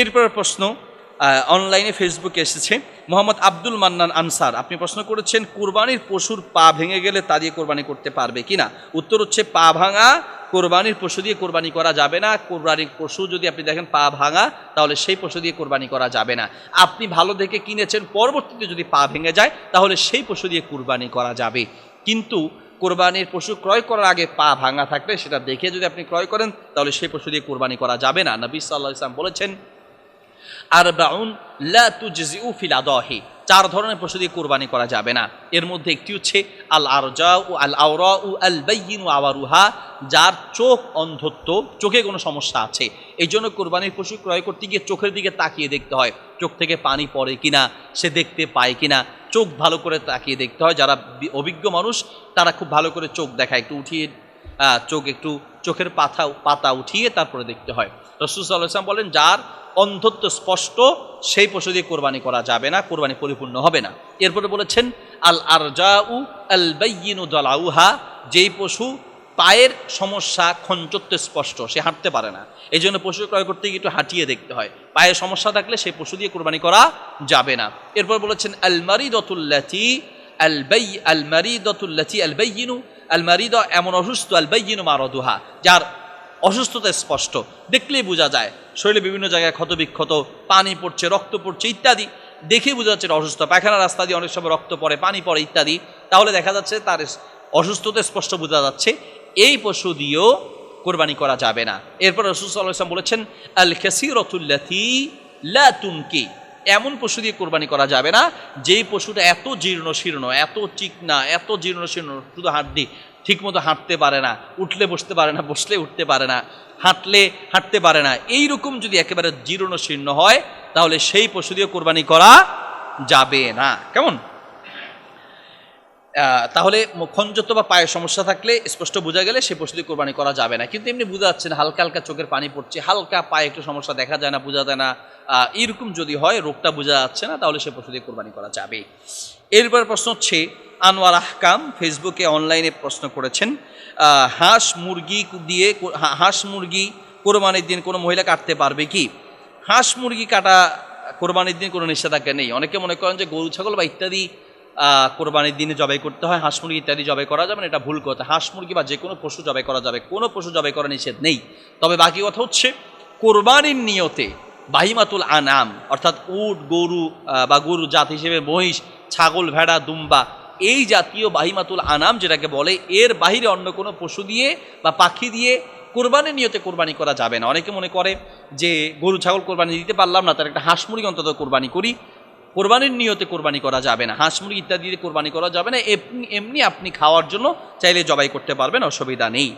এরপর প্রশ্ন অনলাইনে ফেসবুকে এসেছে, মোহাম্মদ আব্দুল মান্নান আনসার, আপনি প্রশ্ন করেছেন, কোরবানির পশুর পা ভেঙে গেলে তা দিয়ে কোরবানি করতে পারবে কিনা? উত্তর হচ্ছে, পা ভাঙা, কোরবানির পশু দিয়ে কোরবানি করা যাবে না। কোরবানির পশু যদি আপনি দেখেন পা ভাঙা, তাহলে সেই পশু দিয়ে কোরবানি করা যাবে না। আপনি ভালো দেখে কিনেছেন, পরবর্তীতে যদি পা ভেঙে যায়, তাহলে সেই পশু দিয়ে কোরবানি করা যাবে। কিন্তু কোরবানির পশু ক্রয় করার আগে পা ভাঙা থাকলে, সেটা দেখে যদি আপনি ক্রয় করেন, তাহলে সেই পশু দিয়ে কোরবানি করা যাবে না। নবী সাল্লাহ ইসলাম বলেছেন আর বাউন লা তুজিউ ফিল আদাহি। চার ধরনের পশু দিয়ে কোরবানি করা যাবে না। এর মধ্যে একটি হচ্ছে আল আরজা ও আল আওরা ও আল বাইয়িন ও আওয়ারুহা, যার চোখ অন্ধত্ব, চোখে কোনো সমস্যা আছে। এই জন্য কোরবানির পশু ক্রয় করতে গিয়ে চোখের দিকে তাকিয়ে দেখতে হয়, চোখ থেকে পানি পড়ে কিনা, সে দেখতে পায় কিনা। চোখ ভালো করে তাকিয়ে দেখতে হয়, যারা অভিজ্ঞ মানুষ, তারা খুব ভালো করে চোখ দেখায়, একটু উঠিয়ে চোখ একটু চোখের পাতা পাতা উঠিয়ে তারপরে দেখতে হয়। রসুল সাল্লাহ বলেন, যার অন্ধত্ব স্পষ্ট, সেই পশু দিয়ে কোরবানি করা যাবে না, কোরবানি পরিপূর্ণ হবে না। এরপরে বলেছেন, আল আরজাউ আল দলাউহা, যেই পশু পায়ের সমস্যা খঞ্চত্ব স্পষ্ট, সে হাঁটতে পারে না। এই জন্য পশু ক্রয় করতে গিয়ে একটু হাঁটিয়ে দেখতে হয়। পায়ের সমস্যা থাকলে সেই পশু দিয়ে কোরবানি করা যাবে না। এরপর বলেছেন আলমারি দতুল্লাচি আল বাই আলমারি দতুল্লাচি আল বাইয়িনু আলমারিদ এমন অসুস্থ, আল বাইয়িনু মারদুহা, যার অসুস্থতা স্পষ্ট। দেখলেই বোঝা যায়, শরীরে বিভিন্ন জায়গায় ক্ষতবিক্ষত, পানি পড়ছে, রক্ত পড়ছে ইত্যাদি। দেখেই বোঝা যাচ্ছে অসুস্থ পায়খানা রাস্তা দিয়ে অনেক সময় রক্ত পড়ে, পানি পড়ে ইত্যাদি। তাহলে দেখা যাচ্ছে তার অসুস্থতা স্পষ্ট বোঝা যাচ্ছে। এই পশু দিয়েও কোরবানি করা যাবে না। এরপর রসুল সাল্লাহ ইসলাম বলেছেন আল খেসিরতুল্লাথি লা তুনকি এমন পশু দিয়ে কোরবানি করা যাবে না, যেই পশুটা এত জীর্ণ শীর্ণ এত চিকনা, এত জীর্ণ শীর্ণ শুধু হাড্ডি ঠিকমতো হাঁটতে পারে না, উঠলে বসতে পারে না, বসলে উঠতে পারে না, হাঁটলে হাঁটতে পারে না এই রকম যদি একেবারে জীর্ণ শীর্ণ হয়, তাহলে সেই পশু দিয়ে কোরবানি করা যাবে না। কেমন? তাহলে খঞ্জত্ব বা পায়ের সমস্যা থাকলে স্পষ্ট বোঝা গেলে সে পশু দিয়ে কোরবানি করা যাবে না। কিন্তু এমনি বোঝা যাচ্ছে না, হালকা হালকা চোখের পানি পড়ছে, হালকা পায়ে একটু সমস্যা দেখা যায় না, বোঝা যায় না। এরকম যদি হয়, রোগটা বোঝা যাচ্ছে না, তাহলে সে পশু দিয়ে কোরবানি করা যাবে এরপর প্রশ্ন হচ্ছে, আনোয়ার আহকাম ফেসবুকে অনলাইনে প্রশ্ন করেছেন হাঁস মুরগি দিয়ে হাঁস মুরগি কোরবানির দিন কোনো মহিলা কাটতে পারবে কি? হাঁস মুরগি কাটা কোরবানির দিন কোনো নিষেধাজ্ঞা নেই। অনেকে মনে করেন যে গরু, ছাগল বা ইত্যাদি কোরবানির দিনে জবাই করতে হয়, হাঁস মুরগি ইত্যাদি জবাই করা যাবে না, এটা ভুল কথা। হাঁস মুরগি বা যে কোনো পশু জবাই করা যাবে, কোনো পশু জবাই করা নিষেধ নেই। তবে বাকি কথা হচ্ছে, কোরবানির নিয়তে বাহিমাতুল আনাম, অর্থাৎ উট, গরু বা গরু জাত হিসেবে মহিষ, ছাগল, ভেড়া, দুম্বা, এই জাতীয় বাহিমাতুল আনাম যেটাকে বলে, এর বাহিরে অন্য কোনো পশু দিয়ে বা পাখি দিয়ে কোরবানির নিয়তে কোরবানি করা যাবে না। অনেকে মনে করে যে গরু, ছাগল কোরবানি দিতে পারলাম না, তার একটা হাঁস মুরগি অন্তত কোরবানি করি। কোরবানির নিয়তে কোরবানি করা যাবে না। হাঁস মুরগি ইত্যাদিতে কোরবানি করা যাবে না। এমনি এমনি আপনি খাওয়ার জন্য চাইলে জবাই করতে পারবেন, অসুবিধা নেই।